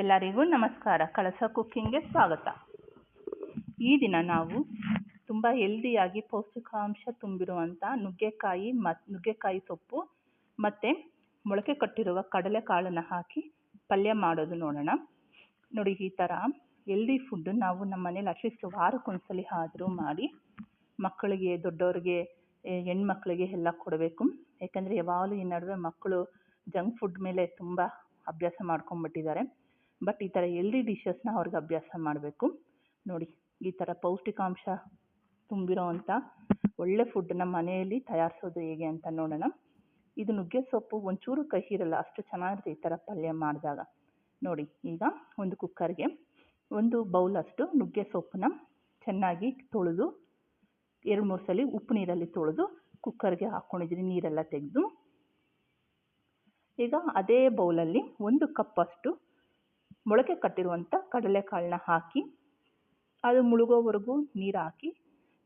ಎಲ್ಲರಿಗೂ ನಮಸ್ಕಾರ. ಕಳಸ ಕುಕ್ಕಿಂಗ್ಗೆ ಸ್ವಾಗತ. ಈ ದಿನ ನಾವು ತುಂಬ ಹೆಲ್ದಿಯಾಗಿ ಪೌಷ್ಟಿಕಾಂಶ ತುಂಬಿರುವಂಥ ನುಗ್ಗೆಕಾಯಿ ಮತ್ತು ನುಗ್ಗೆಕಾಯಿ ಸೊಪ್ಪು ಮತ್ತು ಮೊಳಕೆ ಕಟ್ಟಿರುವ ಕಡಲೆಕಾಳನ್ನು ಹಾಕಿ ಪಲ್ಯ ಮಾಡೋದು ನೋಡೋಣ. ನೋಡಿ ಈ ಥರ ಹೆಲ್ದಿ ಫುಡ್ ನಾವು ನಮ್ಮ ಮನೇಲಿ ಅಟ್ಲೀಸ್ಟ್ ವಾರಕ್ಕೊಂದ್ಸಲಿ ಆದರೂ ಮಾಡಿ ಮಕ್ಕಳಿಗೆ, ದೊಡ್ಡವ್ರಿಗೆ ಹೆಣ್ಮಕ್ಳಿಗೆ ಎಲ್ಲ ಕೊಡಬೇಕು. ಯಾಕಂದರೆ ಯಾವಾಗಲೂ ಈ ನಡುವೆ ಮಕ್ಕಳು ಜಂಕ್ ಫುಡ್ ಮೇಲೆ ತುಂಬ ಅಭ್ಯಾಸ ಮಾಡ್ಕೊಂಡ್ಬಿಟ್ಟಿದ್ದಾರೆ. ಬಟ್ ಈ ಥರ ಹೆಲ್ದಿ ಡಿಶಸ್ನ ಅವ್ರಿಗೆ ಅಭ್ಯಾಸ ಮಾಡಬೇಕು. ನೋಡಿ, ಈ ಥರ ಪೌಷ್ಟಿಕಾಂಶ ತುಂಬಿರೋ ಅಂಥ ಒಳ್ಳೆ ನಮ್ಮ ಮನೆಯಲ್ಲಿ ತಯಾರಿಸೋದು ಹೇಗೆ ಅಂತ ನೋಡೋಣ. ಇದು ನುಗ್ಗೆ ಸೊಪ್ಪು, ಒಂಚೂರು ಕಹಿ ಇರಲ್ಲ ಅಷ್ಟು ಚೆನ್ನಾಗಿರುತ್ತೆ ಈ ಥರ ಪಲ್ಯ ಮಾಡಿದಾಗ. ನೋಡಿ, ಈಗ ಒಂದು ಕುಕ್ಕರ್ಗೆ ಒಂದು ಬೌಲಷ್ಟು ನುಗ್ಗೆ ಸೊಪ್ಪನ್ನ ಚೆನ್ನಾಗಿ ತೊಳೆದು, ಎರಡು ಮೂರು ಸಲ ಉಪ್ಪು ನೀರಲ್ಲಿ ತೊಳೆದು ಕುಕ್ಕರ್ಗೆ ಹಾಕ್ಕೊಂಡಿದ್ದೀನಿ ನೀರೆಲ್ಲ ತೆಗೆದು. ಈಗ ಅದೇ ಬೌಲಲ್ಲಿ ಒಂದು ಕಪ್ಪಷ್ಟು ಮೊಳಕೆ ಕಟ್ಟಿರುವಂಥ ಕಡಲೆಕಾಳನ್ನ ಹಾಕಿ, ಅದು ಮುಳುಗೋವರೆಗೂ ನೀರು ಹಾಕಿ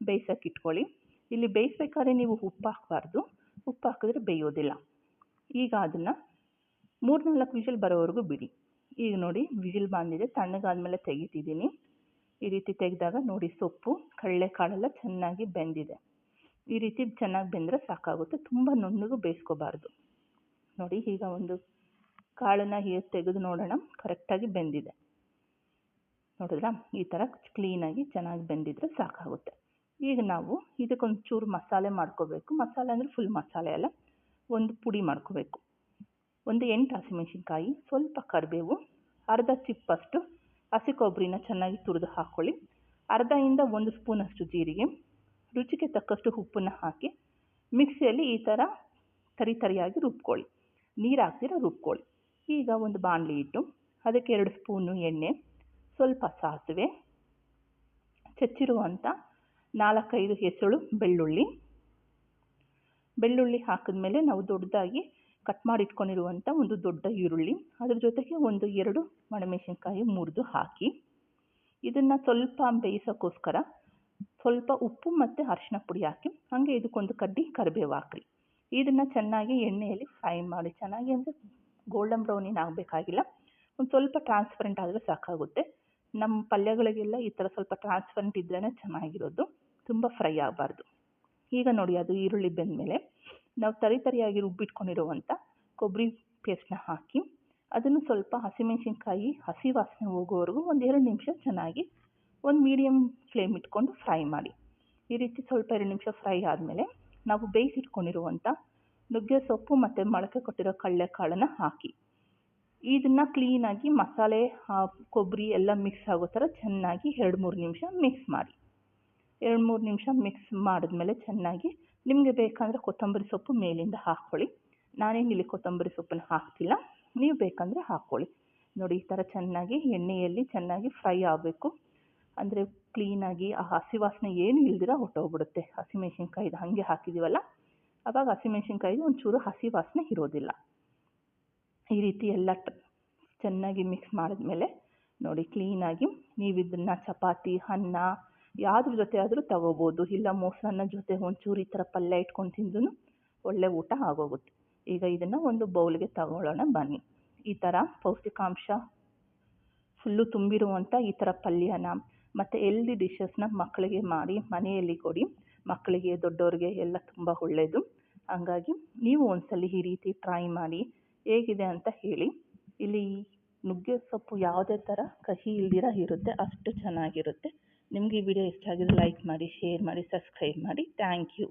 ಬೇಯಿಸೋಕೆ ಇಟ್ಕೊಳ್ಳಿ ಇಲ್ಲಿ ಬೇಯಿಸ್ಬೇಕಾದ್ರೆ ನೀವು ಉಪ್ಪು ಹಾಕಬಾರ್ದು. ಉಪ್ಪು ಹಾಕಿದ್ರೆ ಬೇಯೋದಿಲ್ಲ. ಈಗ ಅದನ್ನು ಮೂರ್ನಾಲ್ಕು ವಿಜಿಲ್ ಬರೋವರೆಗೂ ಬಿಡಿ. ಈಗ ನೋಡಿ ವಿಜಿಲ್ ಬಂದಿದೆ. ತಣ್ಣಗಾದ್ಮೇಲೆ ತೆಗಿತಿದ್ದೀನಿ. ಈ ರೀತಿ ತೆಗೆದಾಗ ನೋಡಿ ಸೊಪ್ಪು, ಕಡಲೆಕಾಳೆಲ್ಲ ಚೆನ್ನಾಗಿ ಬೆಂದಿದೆ. ಈ ರೀತಿ ಚೆನ್ನಾಗಿ ಬೆಂದರೆ ಸಾಕಾಗುತ್ತೆ. ತುಂಬ ನುಣ್ಣಗೂ ಬೇಯಿಸ್ಕೋಬಾರ್ದು. ನೋಡಿ, ಈಗ ಒಂದು ಕಾಳನ್ನು ಹೀಗೆ ತೆಗೆದು ನೋಡೋಣ. ಕರೆಕ್ಟಾಗಿ ಬೆಂದಿದೆ. ನೋಡಿದ್ರಾ? ಈ ಥರ ಕ್ಲೀನಾಗಿ ಚೆನ್ನಾಗಿ ಬೆಂದಿದ್ರೆ ಸಾಕಾಗುತ್ತೆ. ಈಗ ನಾವು ಇದಕ್ಕೊಂದು ಚೂರು ಮಸಾಲೆ ಮಾಡ್ಕೋಬೇಕು. ಮಸಾಲೆ ಅಂದರೆ ಫುಲ್ ಮಸಾಲೆ ಅಲ್ಲ. ಒಂದು ಪುಡಿ ಮಾಡ್ಕೋಬೇಕು. ಒಂದು ಎಂಟು ಹಸಿಮೆಣಸಿನ್ಕಾಯಿ, ಸ್ವಲ್ಪ ಕರಿಬೇವು, ಅರ್ಧ ಚಿಪ್ಪಷ್ಟು ಹಸಿ ಕೊಬ್ಬರಿನ ಚೆನ್ನಾಗಿ ತುರಿದು ಹಾಕ್ಕೊಳ್ಳಿ ಅರ್ಧದಿಂದ ಒಂದು ಸ್ಪೂನಷ್ಟು ಜೀರಿಗೆ, ರುಚಿಗೆ ತಕ್ಕಷ್ಟು ಉಪ್ಪನ್ನು ಹಾಕಿ ಮಿಕ್ಸಿಯಲ್ಲಿ ಈ ಥರ ತರಿ ತರಿಯಾಗಿ ರುಬ್ಕೊಳ್ಳಿ. ನೀರು ಹಾಕ್ದಿರ ರುಬ್ಕೊಳ್ಳಿ. ಈಗ ಒಂದು ಬಾಣಲಿ ಇಟ್ಟು ಅದಕ್ಕೆ ಎರಡು ಸ್ಪೂನು ಎಣ್ಣೆ, ಸ್ವಲ್ಪ ಸಾಸಿವೆ, ಚಚ್ಚಿರುವಂಥ ನಾಲ್ಕೈದು ಹೆಸಳು, ಬೆಳ್ಳುಳ್ಳಿ. ಬೆಳ್ಳುಳ್ಳಿ ಹಾಕಿದ್ಮೇಲೆ ನಾವು ದೊಡ್ಡದಾಗಿ ಕಟ್ ಮಾಡಿಟ್ಕೊಂಡಿರುವಂಥ ಒಂದು ದೊಡ್ಡ ಈರುಳ್ಳಿ, ಅದ್ರ ಜೊತೆಗೆ ಒಂದು ಎರಡು ಒಣಮೆಣಸಿನ್ಕಾಯಿ ಮುರಿದು ಹಾಕಿ, ಇದನ್ನು ಸ್ವಲ್ಪ ಬೇಯಿಸೋಕ್ಕೋಸ್ಕರ ಸ್ವಲ್ಪ ಉಪ್ಪು ಮತ್ತು ಅರಿಶಿನ ಪುಡಿ ಹಾಕಿ, ಹಾಗೆ ಇದಕ್ಕೊಂದು ಕಡ್ಡಿ ಕರಿಬೇವು ಹಾಕ್ರಿ ಇದನ್ನು ಚೆನ್ನಾಗಿ ಎಣ್ಣೆಯಲ್ಲಿ ಫ್ರೈ ಮಾಡಿ, ಚೆನ್ನಾಗಿ ಅಂದರೆ ಗೋಲ್ಡನ್ ಬ್ರೌನ್ ಏನು ಆಗಬೇಕಾಗಿಲ್ಲ ಒಂದು ಸ್ವಲ್ಪ ಟ್ರಾನ್ಸ್ಪರೆಂಟ್ ಆದರೆ ಸಾಕಾಗುತ್ತೆ. ನಮ್ಮ ಪಲ್ಯಗಳಿಗೆಲ್ಲ ಈ ಥರ ಸ್ವಲ್ಪ ಟ್ರಾನ್ಸ್ಪರೆಂಟ್ ಇದ್ರೇ ಚೆನ್ನಾಗಿರೋದು. ತುಂಬ ಫ್ರೈ ಆಗಬಾರ್ದು. ಈಗ ನೋಡಿ ಅದು ಈರುಳ್ಳಿ ಬೆಂದಮೇಲೆ ನಾವು ತರಿ ತರಿಯಾಗಿ ರುಬ್ಬಿಟ್ಕೊಂಡಿರುವಂಥ ಕೊಬ್ಬರಿ ಪೇಸ್ಟ್ನ ಹಾಕಿ ಅದನ್ನು ಸ್ವಲ್ಪ ಹಸಿಮೆಣಸಿನ್ಕಾಯಿ, ಹಸಿ ವಾಸನೆ ಹೋಗೋವರೆಗೂ ಒಂದು ಎರಡು ನಿಮಿಷ ಚೆನ್ನಾಗಿ ಒಂದು ಮೀಡಿಯಮ್ ಫ್ಲೇಮ್ ಇಟ್ಕೊಂಡು ಫ್ರೈ ಮಾಡಿ. ಈ ರೀತಿ ಸ್ವಲ್ಪ ಎರಡು ನಿಮಿಷ ಫ್ರೈ ಆದಮೇಲೆ ನಾವು ಬೇಯಿಸಿಟ್ಕೊಂಡಿರುವಂಥ ನುಗ್ಗೆ ಸೊಪ್ಪು ಮತ್ತು ಮೊಳಕೆ ಕೊಟ್ಟಿರೋ ಕಡಲೆಕಾಳನ್ನು ಹಾಕಿ. ಇದನ್ನು ಕ್ಲೀನಾಗಿ ಮಸಾಲೆ ಕೊಬ್ಬರಿ ಎಲ್ಲ ಮಿಕ್ಸ್ ಆಗೋ ಥರ ಚೆನ್ನಾಗಿ ಎರಡು ಮೂರು ನಿಮಿಷ ಮಿಕ್ಸ್ ಮಾಡಿ. ಎರಡು ಮೂರು ನಿಮಿಷ ಮಿಕ್ಸ್ ಮಾಡಿದ್ಮೇಲೆ ಚೆನ್ನಾಗಿ ನಿಮಗೆ ಬೇಕಂದರೆ ಕೊತ್ತಂಬರಿ ಸೊಪ್ಪು ಮೇಲಿಂದ ಹಾಕ್ಕೊಳ್ಳಿ. ನಾನೇನು ಇಲ್ಲಿ ಕೊತ್ತಂಬರಿ ಸೊಪ್ಪನ್ನು ಹಾಕ್ತಿಲ್ಲ. ನೀವು ಬೇಕಂದರೆ ಹಾಕ್ಕೊಳ್ಳಿ. ನೋಡಿ, ಈ ಥರ ಚೆನ್ನಾಗಿ ಎಣ್ಣೆಯಲ್ಲಿ ಚೆನ್ನಾಗಿ ಫ್ರೈ ಆಗಬೇಕು. ಅಂದರೆ ಕ್ಲೀನಾಗಿ ಆ ಹಸಿ ವಾಸನೆ ಏನು ಇಲ್ದಿರ ಹೊಟ್ಟೋಗ್ಬಿಡುತ್ತೆ ಹಸಿಮೆಣ್ಸಿನ್ಕಾಯಿದು ಹಾಗೆ ಹಾಕಿದ್ದೀವಲ್ಲ ಆವಾಗ ಹಸಿಮೆಣ್ಸಿನ್ಕಾಯಿದು ಒಂಚೂರು ಹಸಿ ವಾಸನೆ ಇರೋದಿಲ್ಲ. ಈ ರೀತಿ ಎಲ್ಲ ಚೆನ್ನಾಗಿ ಮಿಕ್ಸ್ ಮಾಡಿದ್ಮೇಲೆ ನೋಡಿ ಕ್ಲೀನಾಗಿ ನೀವು ಇದನ್ನು ಚಪಾತಿ, ಅನ್ನ ಯಾವುದ್ರ ಜೊತೆ ಆದರೂ ತಗೋಬೋದು. ಇಲ್ಲ ಮೊಸರನ್ನ ಜೊತೆ ಒಂಚೂರು ಈ ಥರ ಪಲ್ಯ ಇಟ್ಕೊಂಡು ತಿಂದ್ರೂ ಒಳ್ಳೆ ಊಟ ಆಗೋಗುತ್ತೆ. ಈಗ ಇದನ್ನು ಒಂದು ಬೌಲ್ಗೆ ತಗೊಳ್ಳೋಣ ಬನ್ನಿ. ಈ ಥರ ಪೌಷ್ಟಿಕಾಂಶ ಫುಲ್ಲು ತುಂಬಿರುವಂಥ ಈ ಥರ ಪಲ್ಯನ ಮತ್ತು ಹೆಲ್ದಿ ಡಿಶಸ್ನ ಮಕ್ಕಳಿಗೆ ಮಾಡಿ ಮನೆಯಲ್ಲಿ ಕೊಡಿ. ಮಕ್ಕಳಿಗೆ, ದೊಡ್ಡವ್ರಿಗೆ ಎಲ್ಲ ತುಂಬ ಒಳ್ಳೆಯದು ಹಾಗಾಗಿ ನೀವು ಒಂದ್ಸಲ ಈ ರೀತಿ ಟ್ರೈ ಮಾಡಿ ಹೇಗಿದೆ ಅಂತ ಹೇಳಿ. ಇಲ್ಲಿ ನುಗ್ಗೆ ಸೊಪ್ಪು ಯಾವುದೇ ಥರ ಕಹಿ ಇಲ್ದಿರ ಇರುತ್ತೆ, ಅಷ್ಟು ಚೆನ್ನಾಗಿರುತ್ತೆ. ನಿಮಗೆ ಈ ವಿಡಿಯೋ ಇಷ್ಟ ಆಗಿದ್ರೆ ಲೈಕ್ ಮಾಡಿ ಶೇರ್ ಮಾಡಿ ಸಬ್ಸ್ಕ್ರೈಬ್ ಮಾಡಿ. Thank you